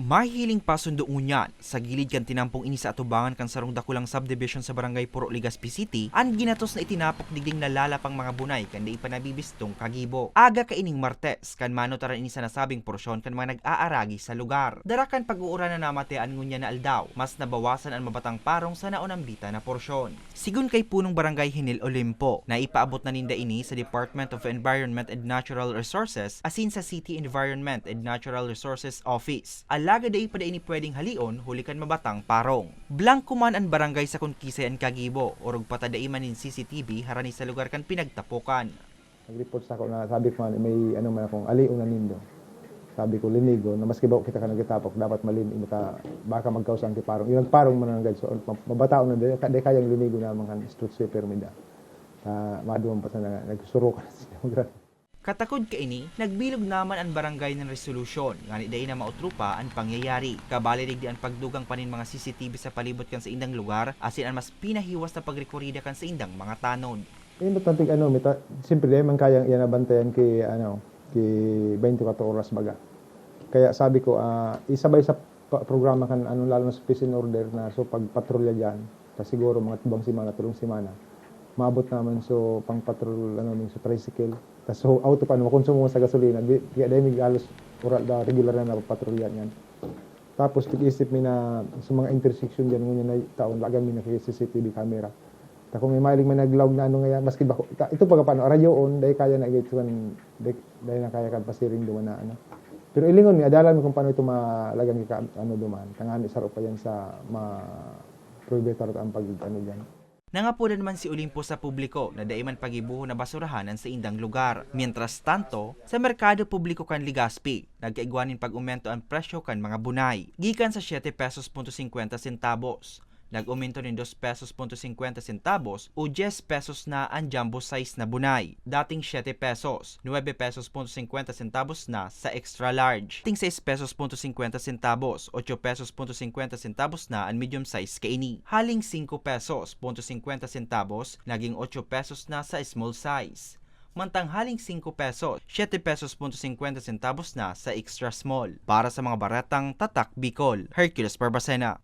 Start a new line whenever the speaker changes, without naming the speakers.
Mahihiling pasundo ngunyan sa gilid kan tinampong ini sa atubangan kan sarong dakulang subdivision sa barangay Puro Legazpi City ang ginatos na itinapok digding nalalapang mga bunay kan di ipanabibistong kagibo. Aga kaining Martes kan mano taran ini sa nasabing porsyon kan mga nag-aaragi sa lugar. Darakan pag-uura na namatian ngunya na aldaw, mas nabawasan ang mabatang parong sa naunambita na porsyon. Sigun kay punong barangay Hinil Olimpo na ipaabot na ninda ini sa Department of Environment and Natural Resources asin sa City Environment and Natural Resources Office. Alaga day pada ini pwedeng halion hulikan mabatang parong. Blanco man ang barangay sa Kunkisay ang Kagibo orog patadai man in CCTV harani sa lugar kan pinagtapukan.
Nag-report sa ako na sabi ko man, may ano man akong aliw na nindo. Sabi ko linigo na maski ba kita ka nagitapok dapat malin ka baka magkausan ti parong. Yung parong man ang so mabataw na di kayang linigo na mga street sweeper mida. Ta maduman pa sa na nagsurukan sila.
Katakod ka ini, nagbilog naman ang barangay ng resolusyon, nga day na mautrupa ang pangyayari. Kabalirig di ang pagdugang panin mga CCTV sa palibot kan sa indang lugar, asin ang mas pinahiwas na pagrekorida kan sa indang mga tanod.
Eh importante ano mita siyempre man kayang yan nabantayan kay ano kay 24 oras baga. Kaya sabi ko ah, isabay sa programa kan ano lalo na sa peace and order na so pag patrolya diyan ta siguro mga tubang simana tulong simana maabot naman so pang patrol ano sa tricycle tas so auto pa no konsumo sa gasolina. Kaya dahil mig alos oral da regular na patrolya niyan tapos pag-isip mi na sa mga intersection diyan ngunya na taon lagan mi na kay CCTV camera ta kung may maling man naglawg na ano nga maski ba ta, ito pag paano radyo on dahil kaya na gate kan dahil na kaya kan pasiring duman na ano pero ilingon mi adalan mi kung paano ito malagang ka ano duman tangani saro pa yan sa ma prohibitor ang pag ano diyan
Nangapunan naman si Olimpo sa publiko na daiman pagibuho na basurahanan sa indang lugar. Mientras tanto, sa merkado publiko kan Ligaspi, nagkaigwanin pag-umento ang presyo kan mga bunay. Gikan sa 7 pesos punto 50 centavos. Nag-umento ng 2 pesos punto 50 centavos o 10 pesos na ang jumbo size na bunay. Dating 7 pesos, 9 pesos punto 50 centavos na sa extra large. Dating 6 pesos punto 50 centavos, 8 pesos punto 50 centavos na ang medium size kaini. Haling 5 pesos punto 50 centavos, naging 8 pesos na sa small size. Mantang haling 5 pesos, 7 pesos punto 50 centavos na sa extra small. Para sa mga baratang tatak Bicol, Hercules Barbacena.